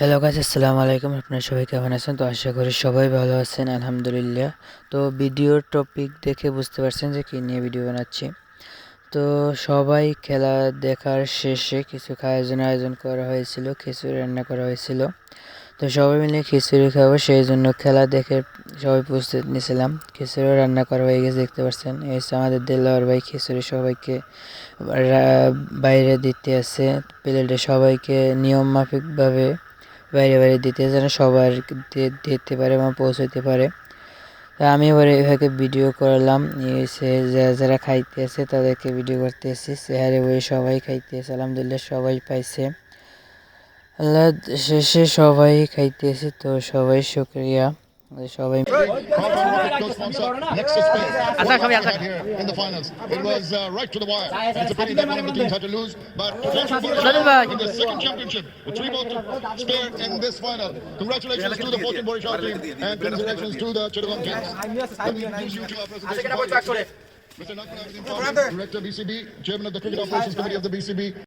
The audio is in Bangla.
হ্যালো গাছ আসসালামু আলাইকুম আপনারা সবাই কেমন আছেন? তো আশা করি সবাই ভালো আছেন, আলহামদুলিল্লাহ। তো ভিডিওর টপিক দেখে বুঝতে পারছেন যে কী নিয়ে ভিডিও বানাচ্ছি। তো সবাই খেলা দেখার শেষে কিছু খাওয়ার আয়োজন করা হয়েছিল, খিচুড়ি রান্না করা হয়েছিল। তো সবাই মিলে খিচুড়ি খাব, সেই জন্য খেলা দেখে সবাই প্রস্তুত নিয়েছিলাম। খিচুড়িও রান্না করা হয়ে গেছে, দেখতে পাচ্ছেন এই আমাদের দেলোয়ার ভাই, খিচুড়ি সবাইকে বাইরে দিতে আছে প্লেটে সবাইকে নিয়ম মাফিকভাবে বাইরে বাইরে দিতে যেন সবার দিতে পারে এবং পৌঁছাতে পারে। তা আমি এবারে এভাবে ভিডিও করলাম। এসে যারা যারা খাইতেছে তাদেরকে ভিডিও করতে এসেছি চেহারে বই সবাই খাইতে এসে আলহামদুলিল্লাহ সবাই পাইছে। আল্লাহ শেষে সবাই খাইতে খাইতেছে তো সবাই শুক্রিয়া। সবাই Close sponsor next to Spain. What we had here in the finals. It was uh, right to the wire. And it's a pity that one of the teams had to lose. But congratulations in the second championship with three votes spared in this final. Congratulations to the Fortune Borishaw team and congratulations to the Chittagong Kings. Let me introduce you to our presentation. partners. Mr. Nakul Abedin Farooq, Director BCB, Chairman of the Cricket Operations Committee of the BCB.